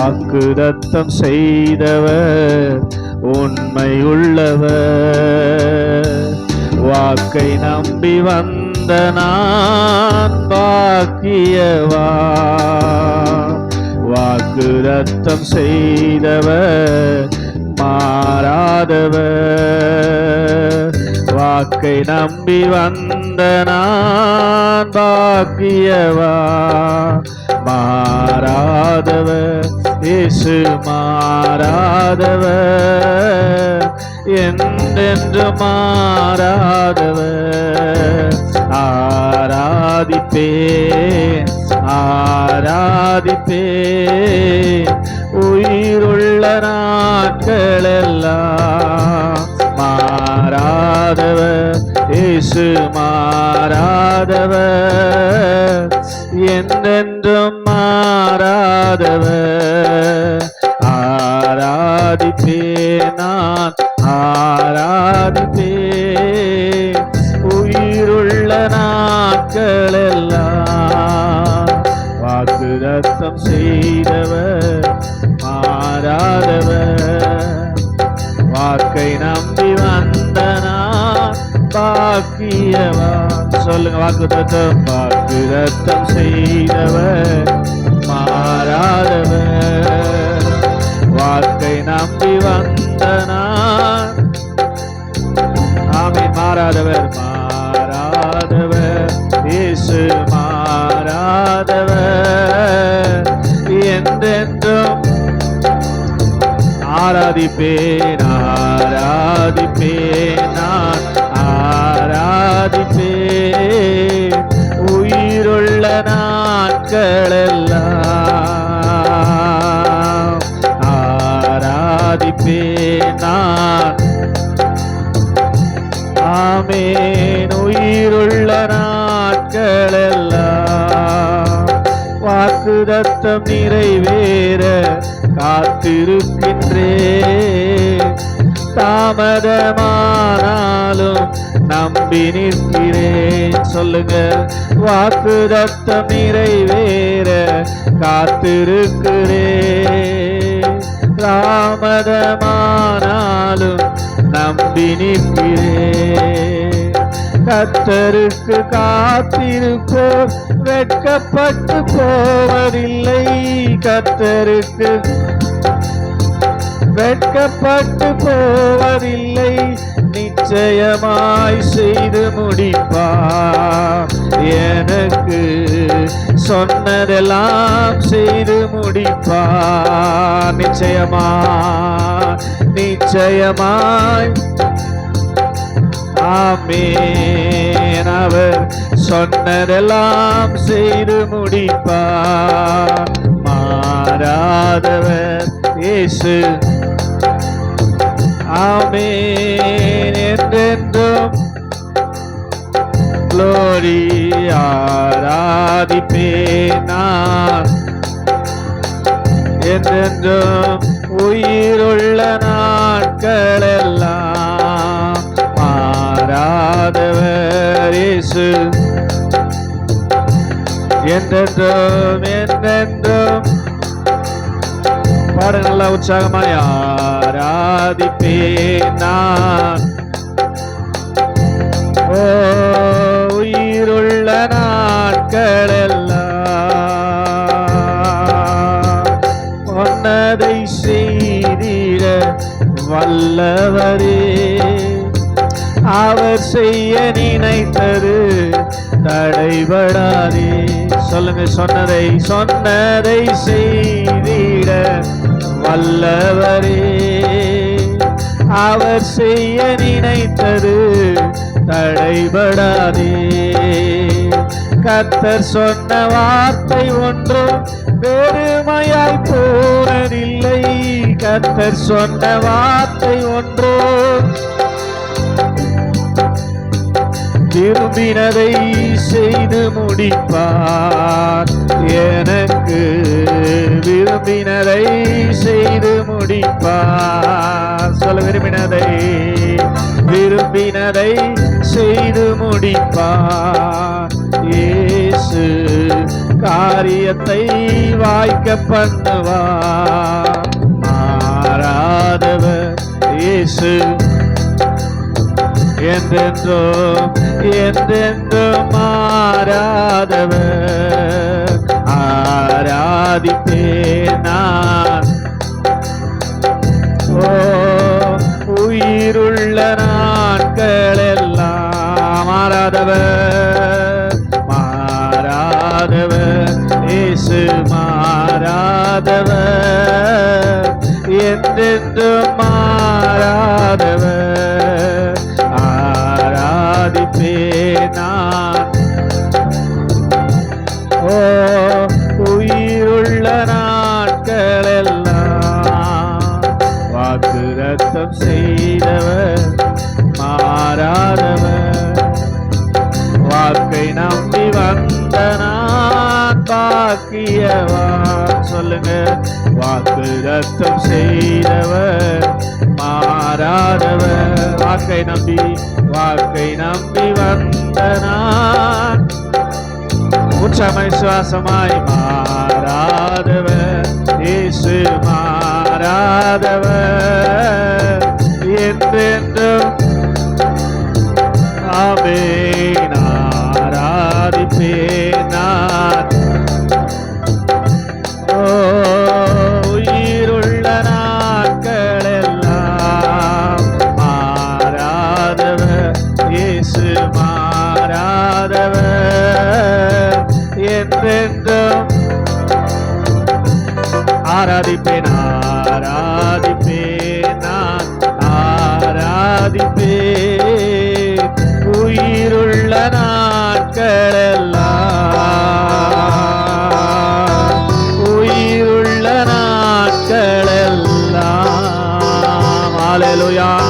வாக்குதத்தம் செய்தவர் உண்மை உள்ளவர். வாக்கை நம்பி வந்த நான் பாக்கியவா வாக்குதத்தம் செய்தவர் மாறாதவர். வாக்கை நம்பி வந்த நான் பாக்கியவா மாறாதவர் இயேசு மாறாதவர் என்றென்று மாறாதவர். ஆராதிப்பேன் ஆராதிப்பேன். உயிருள்ள நாட்களெல்லாம் மாறாதவர் இயேசு மாறாதவர். என்றென்றும் மாறாதவர் ஆராதிப்பே நான் ஆராதிப்பே உயிருள்ள நாட்களெல்லாம் வாக்குதத்தம் செய்தவர் மாறாதவர். வாக்கை நம்பி வந்தனா பாக்கியவா சொல்லுங்க வாக்கு தத்தம் வாக்கு ரத்தம் செய்தவர் மாறாதவர். வாக்கை நம்பி வந்த நான். மாறாதவர் மாறாதவர். இயேசு மாறாதவர். என்றென்றும் ஆராதிப்பேன் ஆராதிப்பேன். ஆமேன். உயிருள்ள நாட்களெல்லாம் வாக்குதத்தம் நிறைவேற காத்திருக்கின்றே தாமதமானாலும் நம்பி நிற்கிறேன். சொல்லுங்க. வாக்குதத்தம் நிறைவேற காத்திருக்கிறேன். தாமதமானாலும் நம்பி நிற்கிறேன். கத்தருக்கு காத்திருப்போர் வெட்கப்பட்டு போவதில்லை. கத்தருக்கு வெட்கப்பட்டு போவதில்லை. நிச்சயமாய் செய்து முடிப்பார். எனக்கு சொன்னதெல்லாம் செய்து முடிப்பார். நிச்சயமா நிச்சயமாய். ஆமேன். அவர் சொன்னதெல்லாம் செய்து முடிப்பார். மாறாதவர் இயேசு. ஆமேன். என்றென்றும் glory ஆராதிப்பேன் நான். என்றென்றும் என்றென்றும் என்றென்றும். பாட நல்லா உற்சாகமாய் ஆராதிப்பேன் நான். ஓ உயிருள்ள நாட்களெல்லாம் ஒன்னதை செய்திட வல்லவரே. அவர் செய்ய நினைத்தது தடைபடாதே. சொல்லுங்க சொன்னதை சொன்னதை செய்திட வல்லவரே. அவர் செய்ய நினைத்தது தடைபடாதே. கத்தர் சொன்ன வார்த்தை ஒன்றும் பெருமையாய் போனதில்லை. கத்தர் சொன்ன வார்த்தை ஒன்றும் விரும்பினதை செய்து முடிப்பார். எனக்கு விரும்பினதை செய்து முடிப்பார். சொல்ல விரும்பினதை விரும்பினதை செய்து முடிப்பார். இயேசு காரியத்தை வாய்க்க பண்ணுவார். மாறாதவர் இயேசு என்றென்றும் என்றென்றும் மாறாதவர் ஆராதிப்பேன் நான் ஓ உயிருள்ள நாட்கள் எல்லாம் மாறாதவர் மாறாதவர் இயேசு மாறாதவர் என்றென்றும் வந்த நான் சொல்லுங்க. வாக்கு ரத்தம் செய்தவர் மாறாதவர். வாக்கை நம்பி வாக்கை நம்பி வந்தனான். உற்சமை சுவாசமாய் மாறாதவர். இயேசு மாறாதவர். என்றென்றும் ஆமே ஆராதிப்பேன்? ஆராதிப்பேன்? நான் ஆராதிப்பேன். உயிருள்ள நாட்களெல்லாம் உயிருள்ள நாட்களெல்லாம். எல்லாம்